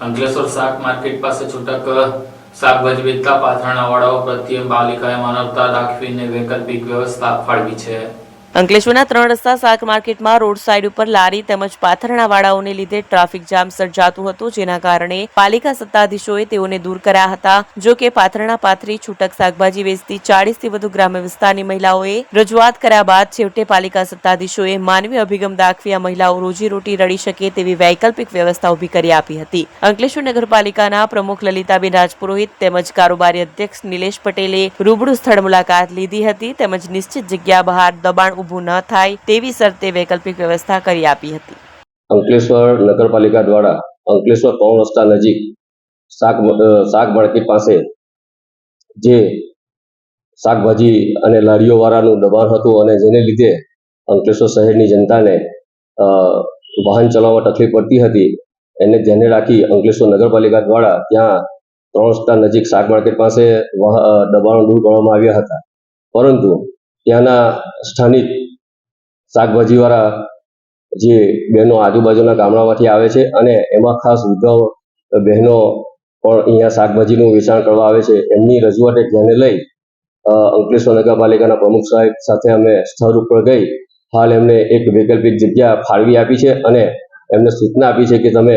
અંકલેશ્વર શાક માર્કેટ પાસે છૂટક શાકભાજી વેચતા પાથરણા વાળાઓ પ્રત્યે પાલિકાએ માનવતા દાખવીને વૈકલ્પિક વ્યવસ્થા ફાળવી છે. અંકલેશ્વરના ત્રણ રસ્તા શાક માર્કેટમાં રોડ સાઇડ ઉપર લારી તેમજ પાથરણાવાળાઓને લીધે ટ્રાફિક જામ સર્જાતું હતું, જેના કારણે પાલિકા સત્તાધીશોએ તેઓને દૂર કર્યા હતા. જો કે પાથરણા પાથરી છૂટક શાકભાજી વેચતી ચાળીસથી વધુ ગ્રામ્ય વિસ્તારની મહિલાઓએ રજૂઆત કર્યા બાદ છેવટે પાલિકા સત્તાધીશોએ માનવી અભિગમ દાખવી આ મહિલાઓ રોજીરોટી રળી શકે તેવી વૈકલ્પિક વ્યવસ્થા ઊભી કરી આપી હતી. અંકલેશ્વર નગરપાલિકાના પ્રમુખ લલિતાબેન રાજપુરોહિત તેમજ કારોબારી અધ્યક્ષ નિલેશ પટેલે રૂબરૂ સ્થળ મુલાકાત લીધી હતી તેમજ નિશ્ચિત જગ્યા બહાર દબાણ ઊભું ન થાય તેવી શરતે વૈકલ્પિક વ્યવસ્થા કરી આપી હતી. અંકલેશ્વર નગરપાલિકા દ્વારા અંકલેશ્વર પવન રસ્તા નજીક શાક શાક પાસે જે શાકભાજી અને લારીઓવાળાનું દબાણ હતું અને જેને લીધે અંકલેશ્વર શહેરની જનતાને વાહન ચલાવવામાં તકલીફ પડતી હતી, એને ધ્યાને રાખી અંકલેશ્વર નગરપાલિકા દ્વારા ત્યાં ત્રણ રસ્તા નજીક શાક માર્કેટ પાસે દબાણો દૂર કરવામાં આવ્યા હતા. પરંતુ ત્યાંના સ્થાનિક શાકભાજીવાળા જે બહેનો આજુબાજુના ગામડામાંથી આવે છે અને એમાં ખાસ ઉદ્ધવ બહેનો પણ અહીંયા શાકભાજીનું વેચાણ કરવા આવે છે. એમની રજૂઆતે ધ્યાને લઈ અંકલેશ્વર નગરપાલિકાના પ્રમુખ સાહેબ સાથે અમે સ્થળ ઉપર ગઈ. હાલ એમને એક વૈકલ્પિક જગ્યા ફાળવી આપી છે અને એમને સૂચના આપી છે કે તમે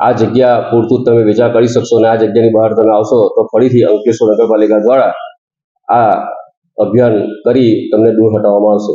આ જગ્યા પૂરતું તમે વેચાણ કરી શકશો અને આ જગ્યાની બહાર તમે આવશો તો ફરીથી અંકલેશ્વર નગરપાલિકા દ્વારા આ અભિયાન કરી તમને દૂર હટાવવામાં આવશે.